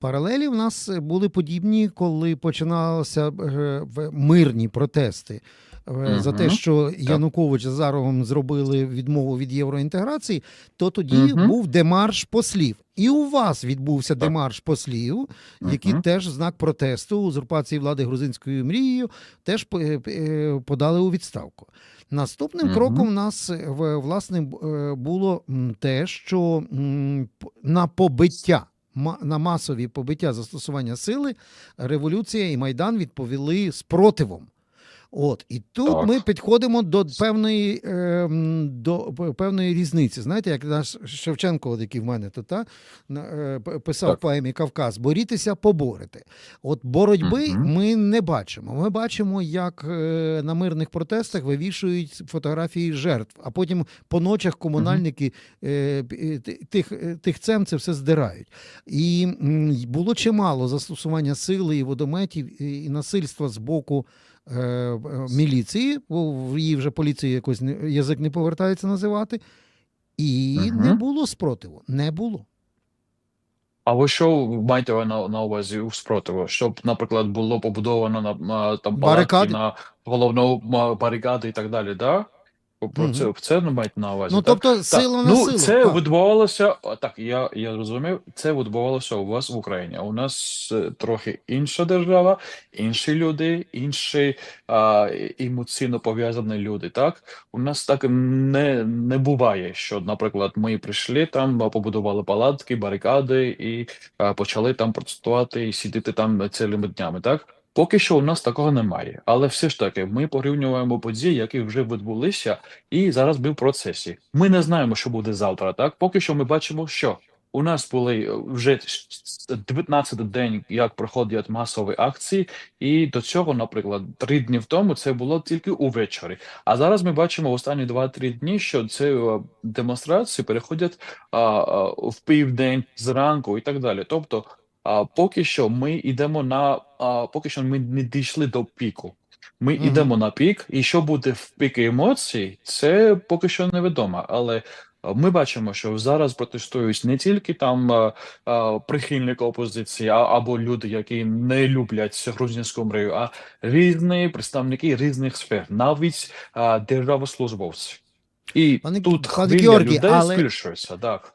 Паралелі в нас були подібні, коли починалися е, мирні протести е, за те, що Янукович з Азаровим зробили відмову від євроінтеграції, то тоді Мгм. був демарш послів. І у вас відбувся Так. демарш послів, який Мгм. теж в знак протесту узурпації влади грузинською мрією теж по- е, е, подали у відставку. Наступним Мгм. кроком в нас е, власне е, було те, що на побиття. На масові побиття застосування сили революція і майдан відповіли спротивом. От і тут Так. ми підходимо до певної е, до певної різниці. Знаєте, як наш Шевченко, от який в мене тут та, е, писав Так. в поемі Кавказ: борітися, поборете. От боротьби Мгм. ми не бачимо. Ми бачимо, як е, на мирних протестах вивішують фотографії жертв, а потім по ночах комунальники е, е, тих, тихцем це все здирають. І було чимало застосування сили і водометів і насильства з боку. Е, Міліції, бо в її вже поліції якось язик не повертається називати, і угу. не було спротиву. Не було. А ви що маєте на, на увазі у спротиву? Щоб, наприклад, було побудовано на там Барикади? на головну барикади і так далі, да? Про це, це не маєте на увазі, Ну, так? тобто, сила на ну, силу. це так. відбувалося. Так, я, я зрозумів, це відбувалося у вас в Україні. У нас е, трохи інша держава, інші люди, інші а, емоційно пов'язані люди. Так, у нас так не, не буває, що, наприклад, ми прийшли там, побудували палатки, барикади і а, почали там протестувати і сидіти там цілими днями. Так. Поки що у нас такого немає, але все ж таки ми порівнюємо події, які вже відбулися, і зараз ми в процесі. Ми не знаємо, що буде завтра. Так, поки що ми бачимо, що у нас були е, вже 19 день, як проходять масові акції, і до цього, наприклад, три дні тому це було тільки увечері. А зараз ми бачимо останні 2-3 дні, що ці е, демонстрації переходять а, а, в південь зранку і так далі. Тобто, а, поки що ми йдемо на а, поки що ми не дійшли до піку. Ми Мгм. йдемо на пік, і що буде в піки емоцій, це поки що невідомо. Але ми бачимо, що зараз протестують не тільки там а, а, прихильники опозиції, а, або люди, які не люблять грузинську мрію, а різні представники різних сфер, навіть а, державослужбовці. І Пане- тут хвиля Георгій, людей але- збільшується, так.